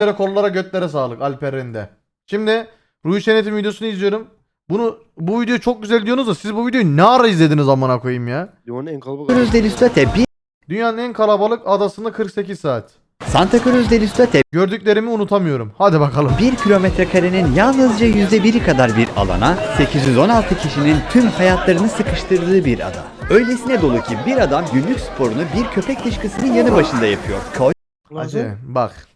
Kollara kollara götlere sağlık Alper'in de. Şimdi Ruhi Şenet'in videosunu izliyorum. Bunu bu video çok güzel diyorsunuz da siz bu videoyu ne ara izlediniz amına koyayım ya? Dünyanın en kalabalık Cruz del Üstate bir Dünyanın en kalabalık adasında 48 saat. Santa Cruz del Üstate Gördüklerimi unutamıyorum. Hadi bakalım. 1 kilometre karenin yalnızca yüzde biri kadar bir alana 816 kişinin tüm hayatlarını sıkıştırdığı bir ada. Öylesine dolu ki bir adam günlük sporunu bir köpek dışkısının yanı başında yapıyor. Hacı bak.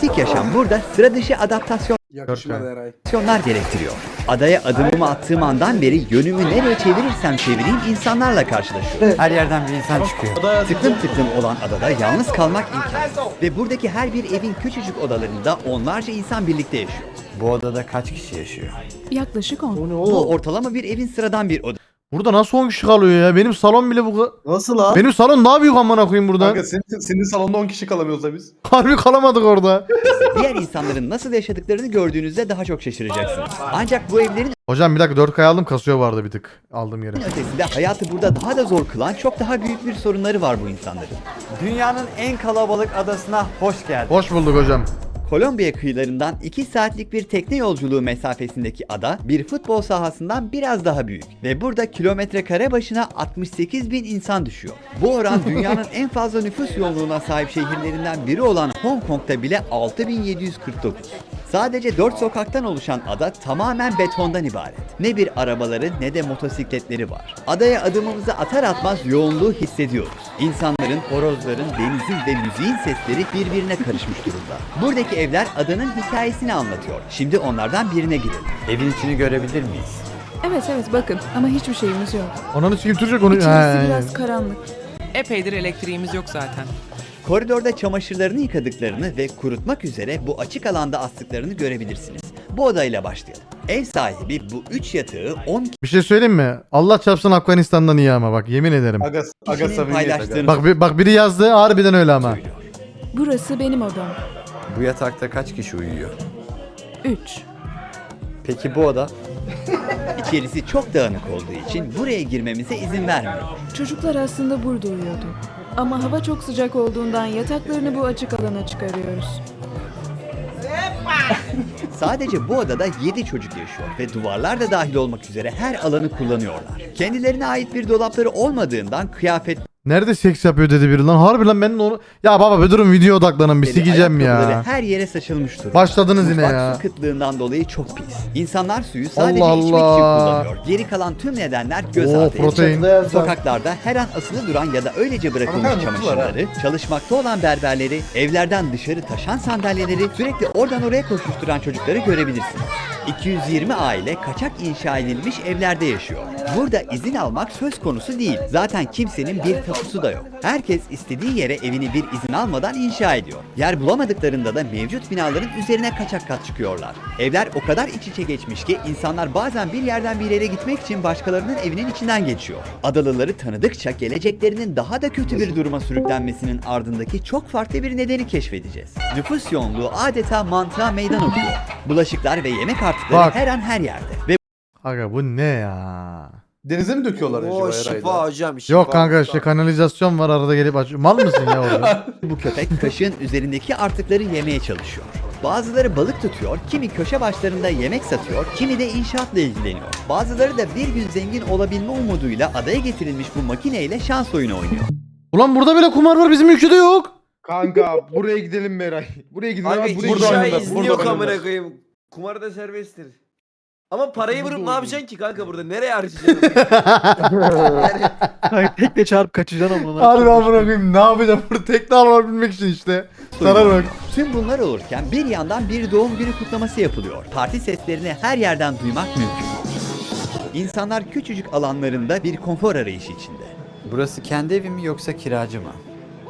Kaotik yaşam burada sıra dışı adaptasyonlar yakışmadı Eray. gerektiriyor. Adaya adımımı attığım andan beri yönümü nereye çevirirsem çevireyim insanlarla karşılaşıyorum. Her yerden bir insan çıkıyor. Tıklım tıklım olan adada yalnız kalmak imkansız. Ve buradaki her bir evin küçücük odalarında onlarca insan birlikte yaşıyor. Bu odada kaç kişi yaşıyor? Yaklaşık 10. O ne Bu ortalama bir evin sıradan bir odası. Burada nasıl 10 kişi kalıyor ya? Benim salon bile bu Nasıl lan? Benim salon daha büyük amına koyayım burada. Kanka senin, senin salonda 10 kişi kalamıyoruz da biz. Harbi kalamadık orada. Diğer insanların nasıl yaşadıklarını gördüğünüzde daha çok şaşıracaksınız. Ancak bu evlerin Hocam bir dakika 4K aldım kasıyor vardı bir tık. Aldım yere. ötesinde hayatı burada daha da zor kılan çok daha büyük bir sorunları var bu insanların. Dünyanın en kalabalık adasına hoş geldin. Hoş bulduk hocam. Kolombiya kıyılarından 2 saatlik bir tekne yolculuğu mesafesindeki ada bir futbol sahasından biraz daha büyük. Ve burada kilometre kare başına 68 bin insan düşüyor. Bu oran dünyanın en fazla nüfus yoğunluğuna sahip şehirlerinden biri olan Hong Kong'da bile 6749. Sadece 4 sokaktan oluşan ada tamamen betondan ibaret. Ne bir arabaları ne de motosikletleri var. Adaya adımımızı atar atmaz yoğunluğu hissediyoruz. İnsanların, horozların, denizin ve müziğin sesleri birbirine karışmış durumda. Buradaki evler adanın hikayesini anlatıyor. Şimdi onlardan birine girelim. Evin içini görebilir miyiz? Evet evet bakın ama hiçbir şeyimiz yok. Ananı sikeyim Türkçe konuş. İçerisi biraz karanlık. Epeydir elektriğimiz yok zaten. Koridorda çamaşırlarını yıkadıklarını ve kurutmak üzere bu açık alanda astıklarını görebilirsiniz. Bu odayla başlayalım. Ev sahibi bu 3 yatağı 10 Bir şey söyleyeyim mi? Allah çarpsın Afganistan'dan iyi ama bak yemin ederim. Aga, aga kişinin samimiyet aga. paylaştığını Bak bir, bak biri yazdı harbiden öyle ama. söylüyor. Burası benim odam. Bu yatakta kaç kişi uyuyor? 3. Peki bu oda? İçerisi çok dağınık olduğu için buraya girmemize izin vermiyor. Çocuklar aslında burada uyuyordu. Ama hava çok sıcak olduğundan yataklarını bu açık alana çıkarıyoruz. Sadece bu odada 7 çocuk yaşıyor ve duvarlar da dahil olmak üzere her alanı kullanıyorlar. Kendilerine ait bir dolapları olmadığından kıyafet Nerede seks yapıyor dedi biri lan. Harbi lan ben de onu... Ya baba bir durun video odaklanın bir Eli, sikeceğim ayakkabıları ya. her yere saçılmış durumda. Başladınız yine Mutfak ya. su kıtlığından dolayı çok pis. İnsanlar suyu sadece Allah içmek için Allah. kullanıyor. Geri kalan tüm nedenler göz Oo ardı protein. Sokaklarda her an asılı duran ya da öylece bırakılmış Ama mutlular ha. çamaşırları, çalışmakta olan berberleri, evlerden dışarı taşan sandalyeleri, sürekli oradan oraya koşuşturan çocukları görebilirsiniz. 220 aile kaçak inşa edilmiş evlerde yaşıyor. Burada izin almak söz konusu değil. Zaten kimsenin bir tapusu da yok. Herkes istediği yere evini bir izin almadan inşa ediyor. Yer bulamadıklarında da mevcut binaların üzerine kaçak kat çıkıyorlar. Evler o kadar iç içe geçmiş ki insanlar bazen bir yerden bir yere gitmek için başkalarının evinin içinden geçiyor. Adalıları tanıdıkça geleceklerinin daha da kötü bir duruma sürüklenmesinin ardındaki çok farklı bir nedeni keşfedeceğiz. Nüfus yoğunluğu adeta mantığa meydan okuyor. Bulaşıklar ve yemek artıkları Bak. her an her yerde. Ve Aga bu ne ya? Denize mi döküyorlar acaba O şifa Eray'da? hocam şifa. Yok kanka işte kanalizasyon var arada gelip aç. Mal mısın ya orada? bu köpek kaşığın üzerindeki artıkları yemeye çalışıyor. Bazıları balık tutuyor, kimi köşe başlarında yemek satıyor, kimi de inşaatla ilgileniyor. Bazıları da bir gün zengin olabilme umuduyla adaya getirilmiş bu makineyle şans oyunu oynuyor. Ulan burada bile kumar var bizim ülkede yok. Kanka buraya gidelim mi Eray? Buraya gidelim Abi abi. burada Burada inşa izni yok amına koyayım. Kumar da serbesttir. Ama parayı vurup ne yapacaksın ki kanka burada? Nereye harcayacaksın? yani, Tekle çarp kaçacaksın ama. Harbi amına koyayım ne yapacağım burada tekne alabilmek için işte. Sarar bak. Tüm bunlar olurken bir yandan bir doğum günü kutlaması yapılıyor. Parti seslerini her yerden duymak mümkün. İnsanlar küçücük alanlarında bir konfor arayışı içinde. Burası kendi evi mi yoksa kiracı mı?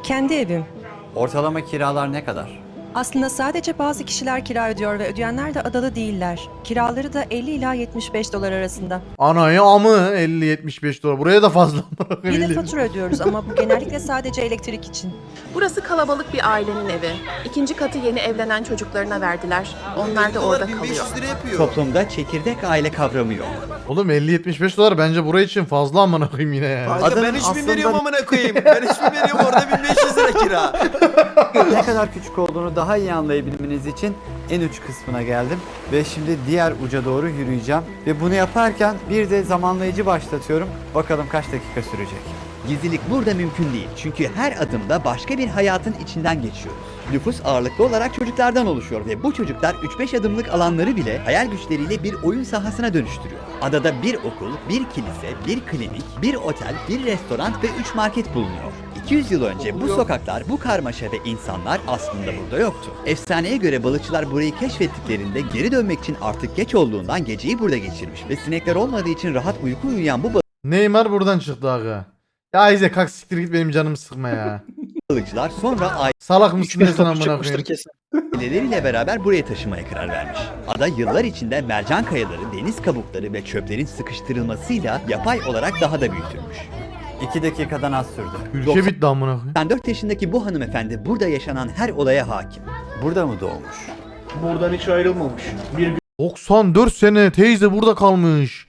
Kendi evim. Ortalama kiralar ne kadar? Aslında sadece bazı kişiler kira ödüyor ve ödeyenler de adalı değiller. Kiraları da 50 ila 75 dolar arasında. Anayı amı 50-75 dolar. Buraya da fazla amına Bir de fatura ödüyoruz ama bu genellikle sadece elektrik için. Burası kalabalık bir ailenin evi. İkinci katı yeni evlenen çocuklarına verdiler. Onlar da orada kalıyor. lira yapıyor. Toplumda çekirdek aile kavramı yok. Oğlum 50-75 dolar bence buraya için fazla amına koyayım yine ya. Kanka ben hiç mi aslında- veriyorum amına koyayım? Ben hiç mi veriyorum orada 1500 lira kira. ne kadar küçük olduğunu daha iyi anlayabilmeniz için en uç kısmına geldim ve şimdi diğer uca doğru yürüyeceğim ve bunu yaparken bir de zamanlayıcı başlatıyorum. Bakalım kaç dakika sürecek. Gizlilik burada mümkün değil. Çünkü her adımda başka bir hayatın içinden geçiyoruz. Nüfus ağırlıklı olarak çocuklardan oluşuyor ve bu çocuklar 3-5 adımlık alanları bile hayal güçleriyle bir oyun sahasına dönüştürüyor. Adada bir okul, bir kilise, bir klinik, bir otel, bir restoran ve 3 market bulunuyor. 200 yıl önce bu sokaklar, bu karmaşa ve insanlar aslında burada yoktu. Efsaneye göre balıkçılar burayı keşfettiklerinde geri dönmek için artık geç olduğundan geceyi burada geçirmiş ve sinekler olmadığı için rahat uyku uyuyan bu Neymar buradan çıktı aga. Ya İzle kalk siktir git benim canımı sıkma ya. balıkçılar sonra Salak mısın ne sen amına koyayım. aileleriyle beraber buraya taşımaya karar vermiş. Ada yıllar içinde mercan kayaları, deniz kabukları ve çöplerin sıkıştırılmasıyla yapay olarak daha da büyütülmüş. 2 dakikadan az sürdü. Ülke bitti amına koyayım. 94 yaşındaki bu hanımefendi burada yaşanan her olaya hakim. Burada mı doğmuş? Buradan hiç ayrılmamış. Bir 94 sene teyze burada kalmış.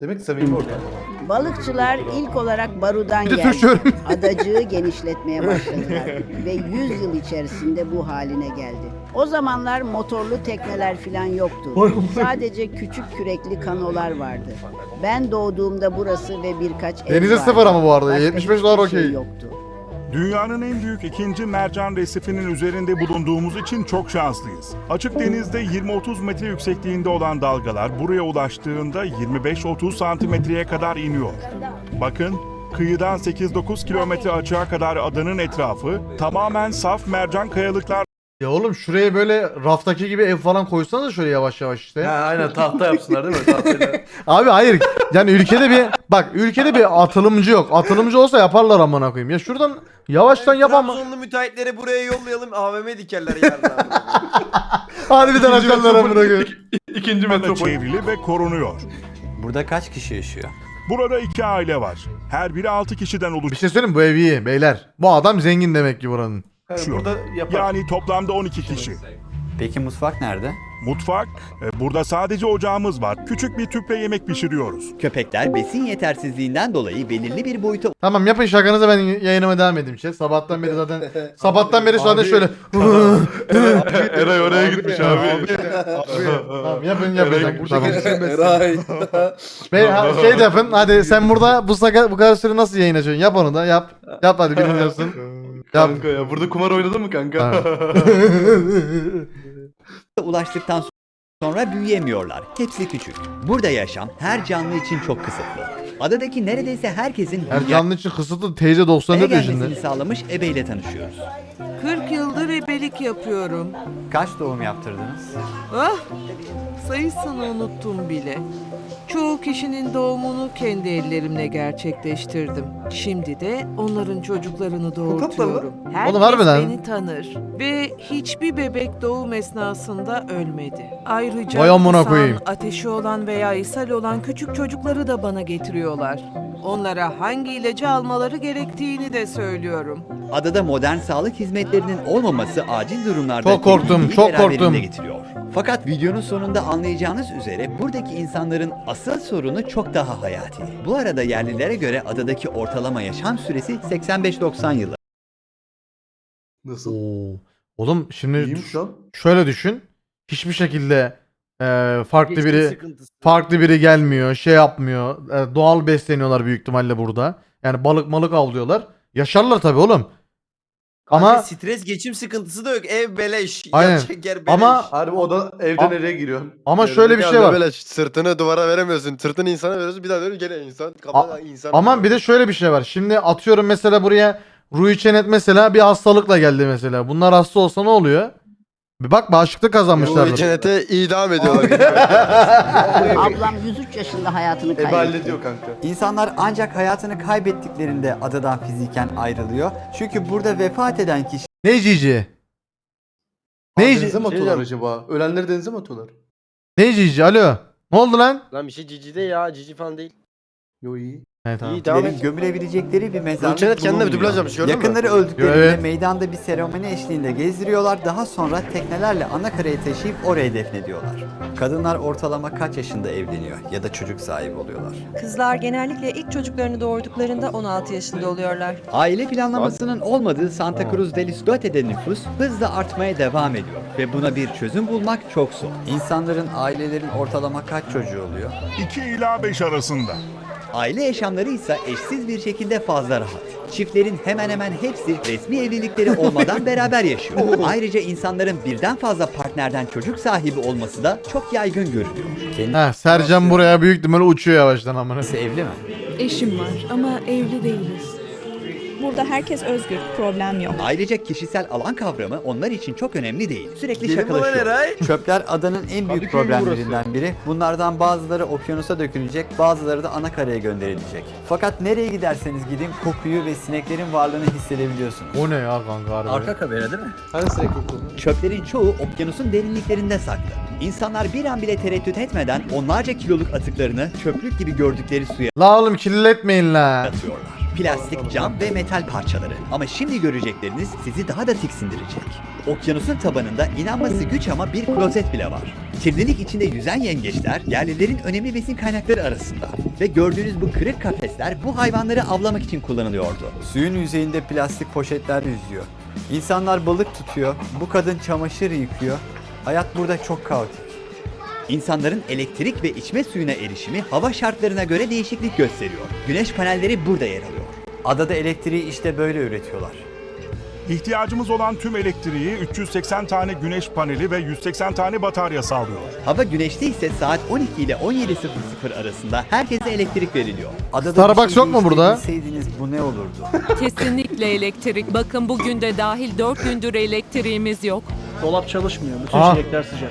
Demek samimi orada. Balıkçılar ilk olarak Baru'dan Bir de geldi. Adacığı genişletmeye başladılar ve 100 yıl içerisinde bu haline geldi. O zamanlar motorlu tekneler falan yoktu. Sadece küçük kürekli kanolar vardı. Ben doğduğumda burası ve birkaç ev Denize vardı. sıfır ama bu arada. Başka 75 dolar hiçbir şey okey. yoktu. Dünyanın en büyük ikinci mercan resifinin üzerinde bulunduğumuz için çok şanslıyız. Açık denizde 20-30 metre yüksekliğinde olan dalgalar buraya ulaştığında 25-30 santimetreye kadar iniyor. Bakın, kıyıdan 8-9 kilometre açığa kadar adanın etrafı tamamen saf mercan kayalıklar Ya oğlum şuraya böyle raftaki gibi ev falan koysanız şöyle yavaş yavaş işte. Ha, aynen tahta yapsınlar değil mi? Tahtayla. Abi hayır. Yani ülkede bir bak ülkede bir atılımcı yok. Atılımcı olsa yaparlar amına koyayım. Ya şuradan yavaştan yap ama. Trabzonlu müteahhitleri buraya yollayalım AVM dikerler yarın abi. Harbiden açarlar amına koyayım. İkinci da metropol. çevrili ve korunuyor. Burada kaç kişi yaşıyor? Burada iki aile var. Her biri 6 kişiden Bir oluşuyor. şey söyleyeyim mi? bu ev iyi beyler. Bu adam zengin demek ki buranın. Ha, Burada yapar. Yani toplamda 12 kişi. Peki mutfak nerede? Mutfak, e, burada sadece ocağımız var. Küçük bir tüple yemek pişiriyoruz. Köpekler besin yetersizliğinden dolayı belirli bir boyuta Tamam yapın şakanızı ben yayınıma devam edeyim. Şey. Sabahtan beri zaten sabahtan beri zaten şöyle. Eray oraya gitmiş abi. tamam yapın yapacak. Tamam. Eray. Bey, ha, şey de yapın. Hadi sen burada bu saka, bu kadar süre nasıl yayın açıyorsun? Yap onu da yap. Yap hadi bilmiyorsun. Yap. Kanka ya burada kumar oynadın mı kanka? Ulaştıktan sonra büyüyemiyorlar. Hepsi küçük. Burada yaşam her canlı için çok kısıtlı. Adadaki neredeyse herkesin Her canlı için kısıtlı teyze 94 yaşında. gelmesini sağlamış ebeyle tanışıyoruz. 40 yıldır ebelik yapıyorum. Kaç doğum yaptırdınız? Ah! Sayısını unuttum bile. Çoğu kişinin doğumunu kendi ellerimle gerçekleştirdim. Şimdi de onların çocuklarını doğurtuyorum. Herkes Oğlum harbiden. beni tanır ve hiçbir bebek doğum esnasında ölmedi. Ayrıca Vay amına kusan, koyayım. ateşi olan veya ishal olan küçük çocukları da bana getiriyorlar. Onlara hangi ilacı almaları gerektiğini de söylüyorum. Adada modern sağlık hizmetlerinin olmaması acil durumlarda Çok korktum, tehlikeyi çok beraberinde korktum. getiriyor. Fakat videonun sonunda anlayacağınız üzere buradaki insanların asıl sorunu çok daha hayati. Bu arada yerlilere göre adadaki ortalama yaşam süresi 85-90 yıllar. Nasıl? Oo. Oğlum şimdi İyiymiş lan. şöyle düşün. Hiçbir şekilde e, farklı Geçim biri sıkıntısı. farklı biri gelmiyor, şey yapmıyor. E, doğal besleniyorlar büyük ihtimalle burada. Yani balık malık avlıyorlar. Yaşarlar tabii oğlum. Ama Ama stres geçim sıkıntısı da yok. Ev beleş. Aynen. Yer beleş. Ama- Harbi o da evde Ama- nereye giriyorsun? ama şöyle bir şey var. Böyle sırtını duvara veremiyorsun. Sırtını insana veriyorsun. Bir daha dönüp gene insan. Kafana insan. Aman bir de şöyle bir şey var. Şimdi atıyorum mesela buraya Rui Çenet mesela bir hastalıkla geldi mesela. Bunlar hasta olsa ne oluyor? Bir bak bağışıklık Bu kazanmışlardır. cennete idam ediyorlar. Ablam 103 yaşında hayatını Ebe kaybetti. hallediyor kanka. İnsanlar ancak hayatını kaybettiklerinde adadan fiziken ayrılıyor. Çünkü burada vefat eden kişi Ne cici? Ne Ne denize cici? mi atıyorlar acaba? Ölenleri denize mi atıyorlar? Ne cici? Alo. Ne oldu lan? Lan bir şey cici de ya. Cici falan değil. Yo iyi. Evet abi. İyi devam et. gömülebilecekleri bir mezarlık Cennet kendine bir bulunmuyor. dublaj yapmış, gördün mü? Yakınları öldüklerinde Evet. meydanda bir seremoni eşliğinde gezdiriyorlar. Daha sonra teknelerle anakaraya taşıyıp oraya defnediyorlar. Kadınlar ortalama kaç yaşında evleniyor ya da çocuk sahibi oluyorlar? Kızlar genellikle ilk çocuklarını doğurduklarında 16 yaşında oluyorlar. Aile planlamasının olmadığı Santa Cruz del Islote'de nüfus hızla artmaya devam ediyor ve buna bir çözüm bulmak çok zor. İnsanların, ailelerin ortalama kaç çocuğu oluyor? 2 ila 5 arasında. Aile yaşamları ise eşsiz bir şekilde fazla rahat. Çiftlerin hemen hemen hepsi resmi evlilikleri olmadan beraber yaşıyor. Ayrıca insanların birden fazla partnerden çocuk sahibi olması da çok yaygın görülüyor. Heh, Sercan buraya büyük ihtimalle uçuyor yavaştan amına. Kendisi evli mi? Eşim var ama evli değiliz. Burada herkes özgür, problem yok. Ayrıca kişisel alan kavramı onlar için çok önemli değil. Sürekli Gelin bana şakalaşıyor. Eray. Çöpler adanın en büyük Kadıköy problemlerinden biri. Bunlardan bazıları okyanusa dökülecek, bazıları da anakaraya gönderilecek. Fakat nereye giderseniz gidin kokuyu ve sineklerin varlığını hissedebiliyorsunuz. O ne ya kanka harbi. kamera değil mi? Hani sinek koku? Çöplerin çoğu okyanusun derinliklerinde saklı. İnsanlar bir an bile tereddüt etmeden onlarca kiloluk atıklarını çöplük gibi gördükleri suya La oğlum kirletmeyin la. atıyorlar. Plastik, cam ve metal parçaları. Ama şimdi görecekleriniz sizi daha da tiksindirecek. Okyanusun tabanında inanması güç ama bir klozet bile var. Kirlilik içinde yüzen yengeçler yerlilerin önemli besin kaynakları arasında. Ve gördüğünüz bu kırık kafesler bu hayvanları avlamak için kullanılıyordu. Suyun yüzeyinde plastik poşetler yüzüyor. İnsanlar balık tutuyor, bu kadın çamaşır yıkıyor. Hayat burada çok kaotik. İnsanların elektrik ve içme suyuna erişimi hava şartlarına göre değişiklik gösteriyor. Güneş panelleri burada yer alıyor. Adada elektriği işte böyle üretiyorlar. İhtiyacımız olan tüm elektriği 380 tane güneş paneli ve 180 tane batarya sağlıyor. Hava güneşli ise saat 12 ile 17.00 arasında herkese elektrik veriliyor. Adada Starbucks bir şey yok mu burada? değiştirebilseydiniz bu ne olurdu? Kesinlikle elektrik. Bakın bugün de dahil 4 gündür elektriğimiz yok. Dolap çalışmıyor. Bütün Aa. sıcak.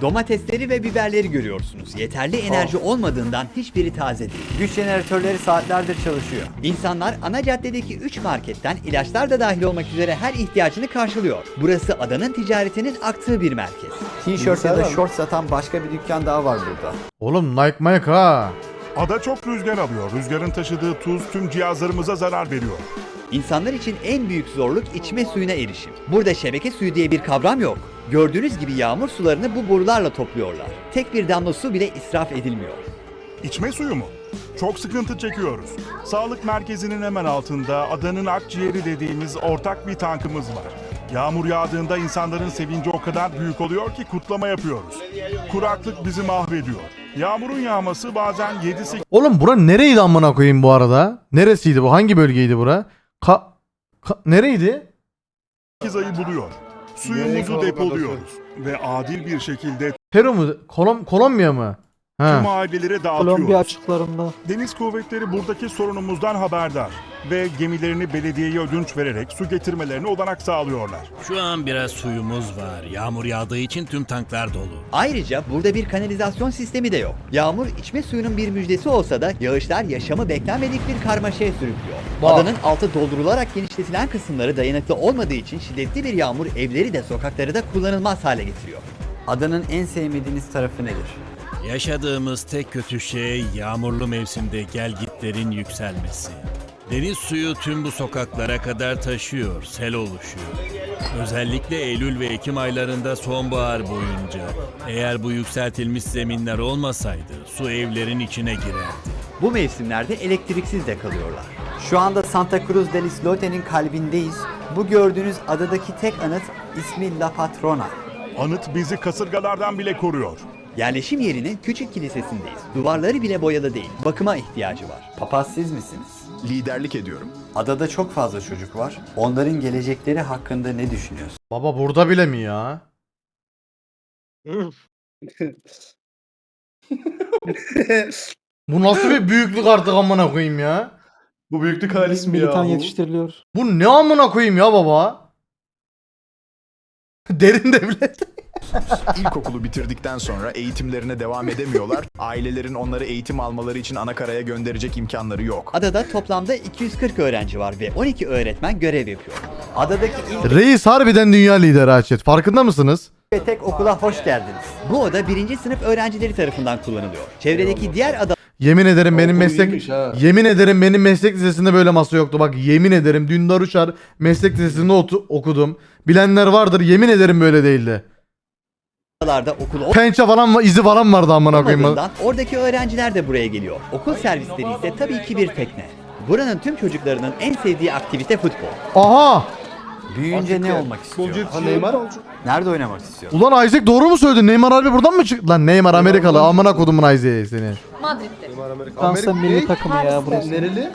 Domatesleri ve biberleri görüyorsunuz. Yeterli enerji olmadığından hiçbiri taze değil. Güç jeneratörleri saatlerdir çalışıyor. İnsanlar ana caddedeki 3 marketten ilaçlar da dahil olmak üzere her ihtiyacını karşılıyor. Burası adanın ticaretinin aktığı bir merkez. T-shirt ya da short satan başka bir dükkan daha var burada. Oğlum Nike Mike ha. Ada çok rüzgar alıyor. Rüzgarın taşıdığı tuz tüm cihazlarımıza zarar veriyor. İnsanlar için en büyük zorluk içme suyuna erişim. Burada şebeke suyu diye bir kavram yok. Gördüğünüz gibi yağmur sularını bu borularla topluyorlar. Tek bir damla su bile israf edilmiyor. İçme suyu mu? Çok sıkıntı çekiyoruz. Sağlık merkezinin hemen altında adanın akciğeri dediğimiz ortak bir tankımız var. Yağmur yağdığında insanların sevinci o kadar büyük oluyor ki kutlama yapıyoruz. Kuraklık bizi mahvediyor. Yağmurun yağması bazen 7-8 Oğlum bura nereydi amına koyayım bu arada? Neresiydi bu? Hangi bölgeydi bura? Ka, ka nereydi? ayı buluyor. Suyumuzu depoluyoruz ve adil bir şekilde Peru mu? Kolom Kolombiya mı? tüm Ha. ailelere dağıtıyoruz. açıklarında. Deniz kuvvetleri buradaki sorunumuzdan haberdar ve gemilerini belediyeye ödünç vererek su getirmelerine olanak sağlıyorlar. Şu an biraz suyumuz var. Yağmur yağdığı için tüm tanklar dolu. Ayrıca burada bir kanalizasyon sistemi de yok. Yağmur içme suyunun bir müjdesi olsa da yağışlar yaşamı beklenmedik bir karmaşaya sürüklüyor. Bak. Adanın altı doldurularak genişletilen kısımları dayanıklı olmadığı için şiddetli bir yağmur evleri de sokakları da kullanılmaz hale getiriyor. Adanın en sevmediğiniz tarafı nedir? Yaşadığımız tek kötü şey yağmurlu mevsimde gelgitlerin yükselmesi. Deniz suyu tüm bu sokaklara kadar taşıyor, sel oluşuyor. Özellikle Eylül ve Ekim aylarında sonbahar boyunca. Eğer bu yükseltilmiş zeminler olmasaydı su evlerin içine girerdi. Bu mevsimlerde elektriksiz de kalıyorlar. Şu anda Santa Cruz del Islote'nin kalbindeyiz. Bu gördüğünüz adadaki tek anıt ismi La Patrona. Anıt bizi kasırgalardan bile koruyor. Yerleşim yerinin küçük kilisesindeyiz. Duvarları bile boyalı değil. Bakıma ihtiyacı var. Papaz siz misiniz? Liderlik ediyorum. Adada çok fazla çocuk var. Onların gelecekleri hakkında ne düşünüyorsun? Baba burada bile mi ya? Bu nasıl bir büyüklük artık amına koyayım ya? Bu büyüklük halis mi ya? yetiştiriliyor. Bu ne amına koyayım ya baba? Derin devlet. İlkokulu bitirdikten sonra eğitimlerine devam edemiyorlar. Ailelerin onları eğitim almaları için anakaraya gönderecek imkanları yok. Adada toplamda 240 öğrenci var ve 12 öğretmen görev yapıyor. Adadaki ilk Reis harbiden dünya lideri Açet. Farkında mısınız? ve tek okula hoş geldiniz. Bu oda birinci sınıf öğrencileri tarafından kullanılıyor. Çevredeki diğer Yemin ederim benim Okul meslek iyiymiş ha. yemin ederim benim meslek lisesinde böyle masa yoktu. Bak yemin ederim Dündar Uçar meslek lisesinde otu- okudum. Bilenler vardır. Yemin ederim böyle değildi. Okullarda okul Pençe falan va- izi falan vardı amına koyayım. olmadığından oradaki öğrenciler de buraya geliyor. Okul servisleri ise tabii ki bir tekne. Buranın tüm çocuklarının en sevdiği aktivite futbol. Aha! Büyüyünce ne olmak istiyor? Ha, Neymar olacak. Nerede oynamak istiyor? Ulan Isaac doğru mu söyledi? Neymar harbi buradan mı çıktı? Lan Neymar Amerikalı. Amına kodumun Isaac'i seni. Madrid'de. Fransa milli takımı ya burası. Nereli?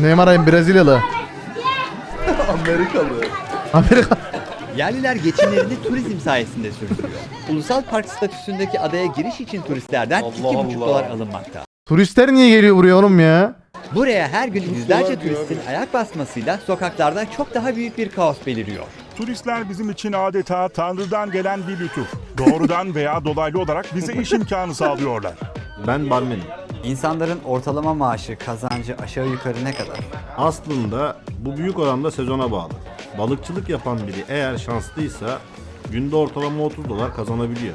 Neymar Brezilyalı. Amerikalı. Amerika. Yerliler geçimlerini turizm sayesinde sürdürüyor. Ulusal park statüsündeki adaya giriş için turistlerden Allah 2,5 Allah. dolar alınmakta. Turistler niye geliyor buraya oğlum ya? Buraya her gün yüzlerce turistin ayak basmasıyla sokaklarda çok daha büyük bir kaos beliriyor. Turistler bizim için adeta Tanrı'dan gelen bir lütuf. Doğrudan veya dolaylı olarak bize iş imkanı sağlıyorlar. Ben barmenim. İnsanların ortalama maaşı, kazancı aşağı yukarı ne kadar? Aslında bu büyük oranda sezona bağlı. Balıkçılık yapan biri eğer şanslıysa günde ortalama 30 dolar kazanabiliyor.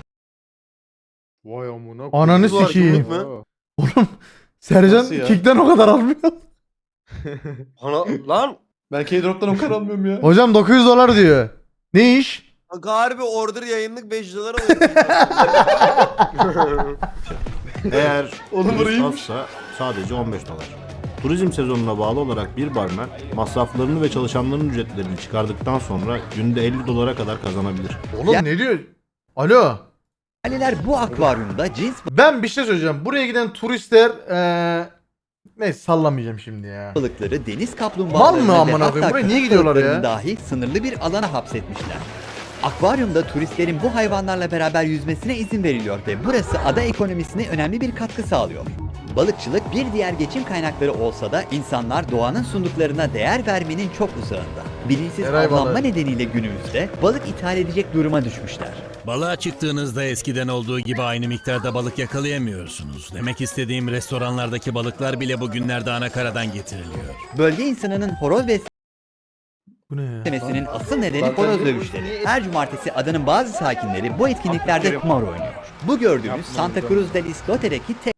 Vay amına. Ananı Dolar sikeyim. mü? Oğlum Sercan Nasıl ya? kickten o kadar almıyor. Ana, lan. Ben K-Drop'tan o kadar almıyorum ya. Hocam 900 dolar diyor. Ne iş? Harbi order yayınlık 5 dolara Eğer Oğlum burayıymış. azsa sadece 15 dolar. Turizm sezonuna bağlı olarak bir barmen masraflarını ve çalışanların ücretlerini çıkardıktan sonra günde 50 dolara kadar kazanabilir. Oğlum ne diyor? Alo. Yerliler bu akvaryumda cins Ben bir şey söyleyeceğim. Buraya giden turistler eee neyse sallamayacağım şimdi ya. balıkları, deniz Mal kaplumbağalarını mı ve amına koyayım? Buraya niye gidiyorlar ya? dahi sınırlı bir alana hapsetmişler. Akvaryumda turistlerin bu hayvanlarla beraber yüzmesine izin veriliyor ve burası ada ekonomisine önemli bir katkı sağlıyor. Balıkçılık bir diğer geçim kaynakları olsa da insanlar doğanın sunduklarına değer vermenin çok uzağında. Bilinçsiz Eray avlanma balığı. nedeniyle günümüzde balık ithal edecek duruma düşmüşler. Balığa çıktığınızda eskiden olduğu gibi aynı miktarda balık yakalayamıyorsunuz. Demek istediğim restoranlardaki balıklar bile bugünlerde anakaradan getiriliyor. Bölge insanının horoz Bu ne ya? beslemesinin asıl nedeni horoz dövüşleri. Her cumartesi adanın bazı sakinleri bu etkinliklerde kumar oynuyor. Bu gördüğümüz Santa Cruz del Islote'deki tek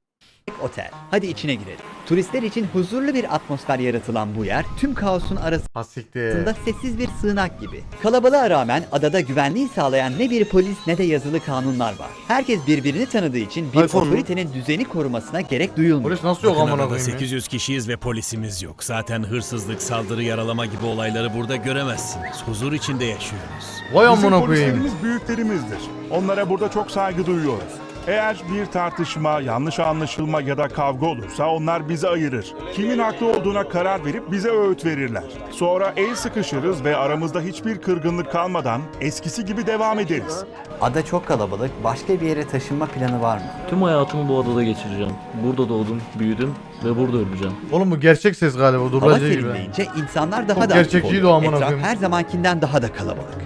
otel. Hadi içine girelim. Turistler için huzurlu bir atmosfer yaratılan bu yer tüm kaosun arasında sessiz bir sığınak gibi. Kalabalığa rağmen adada güvenliği sağlayan ne bir polis ne de yazılı kanunlar var. Herkes birbirini tanıdığı için bir mu? otoritenin düzeni korumasına gerek duyulmuyor. Polis nasıl yok amına adada koyayım ya? 800 kişiyiz ve polisimiz yok. Zaten hırsızlık, saldırı, yaralama gibi olayları burada göremezsiniz. Huzur içinde yaşıyoruz. Vay Bizim amına koyayım. polislerimiz büyüklerimizdir. Onlara burada çok saygı duyuyoruz. Eğer bir tartışma, yanlış anlaşılma ya da kavga olursa onlar bizi ayırır. Kimin haklı olduğuna karar verip bize öğüt verirler. Sonra el sıkışırız ve aramızda hiçbir kırgınlık kalmadan eskisi gibi devam ederiz. Ada çok kalabalık. Başka bir yere taşınma planı var mı? Tüm hayatımı bu adada geçireceğim. Burada doğdum, büyüdüm ve burada öleceğim. Oğlum bu gerçek ses galiba Hava dublajı gibi. serinleyince insanlar daha Çok da aktif gerçekçiydi oluyor. o amına Etraf koyayım. her zamankinden daha da kalabalık.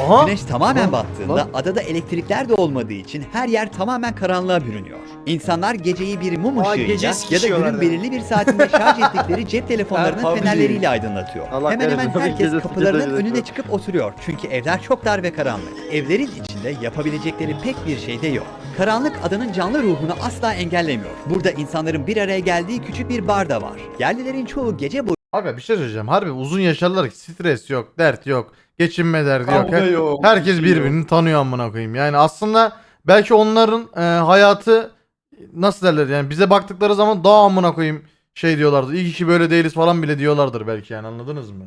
Aha. Güneş tamamen Lan, battığında lan. adada elektrikler de olmadığı için her yer tamamen karanlığa bürünüyor. İnsanlar geceyi bir mum Aa, ışığıyla ya da günün belirli bir saatinde şarj ettikleri cep telefonlarının PUBG. fenerleriyle aydınlatıyor. Allah hemen hemen kahretsin. herkes Gece- kapılarının gece- gece- çıkıp oturuyor. Çünkü evler çok dar ve karanlık. Evlerin içinde yapabilecekleri pek bir şey de yok. Karanlık adanın canlı ruhunu asla engellemiyor. Burada insanların bir araya geldiği küçük bir bar da var. Yerlilerin çoğu gece boyu Abi bir şey söyleyeceğim. Harbi uzun yaşarlar ki stres yok, dert yok, geçinme derdi yok. Kavga Her- yok, Herkes şey birbirini tanıyor amına koyayım. Yani aslında belki onların e, hayatı nasıl derler yani bize baktıkları zaman daha amına koyayım şey diyorlardı. İyi ki böyle değiliz falan bile diyorlardır belki yani anladınız mı?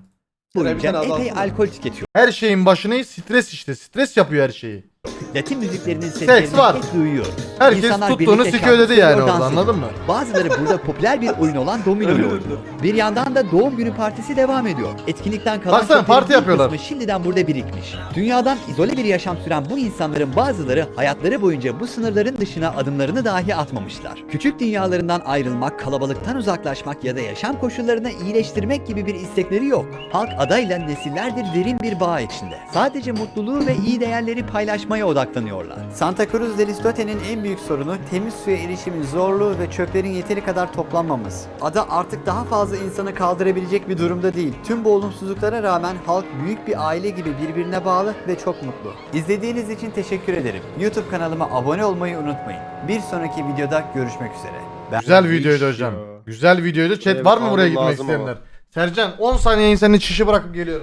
boyunca epey alkol tüketiyor. Her şeyin başına stres işte. Stres yapıyor her şeyi. Latin müziklerinin seslerini var. hep duyuyoruz. Herkes tuttuğunu birlikte dedi şarkı yani söylüyor, orada dans anladın mı? Bazıları burada popüler bir oyun olan domino oynuyor. Bir yandan da doğum günü partisi devam ediyor. Etkinlikten kalan Baksana, köklerin parti bir yapıyorlar. kısmı şimdiden burada birikmiş. Dünyadan izole bir yaşam süren bu insanların bazıları hayatları boyunca bu sınırların dışına adımlarını dahi atmamışlar. Küçük dünyalarından ayrılmak, kalabalıktan uzaklaşmak ya da yaşam koşullarını iyileştirmek gibi bir istekleri yok. Halk adayla nesillerdir derin bir bağ içinde. Sadece mutluluğu ve iyi değerleri paylaşmayı çalışmaya odaklanıyorlar. Santa Cruz del Istote'nin en büyük sorunu temiz suya erişimin zorluğu ve çöplerin yeteri kadar toplanmaması. Ada artık daha fazla insanı kaldırabilecek bir durumda değil. Tüm bu olumsuzluklara rağmen halk büyük bir aile gibi birbirine bağlı ve çok mutlu. İzlediğiniz için teşekkür ederim. YouTube kanalıma abone olmayı unutmayın. Bir sonraki videoda görüşmek üzere. Ben- Güzel videoydu hocam. Güzel videoydu. Chat Evet, var mı buraya kanun gitmek lazım ama. isteyenler? Sercan 10 saniye insanın çişi bırakıp geliyorum.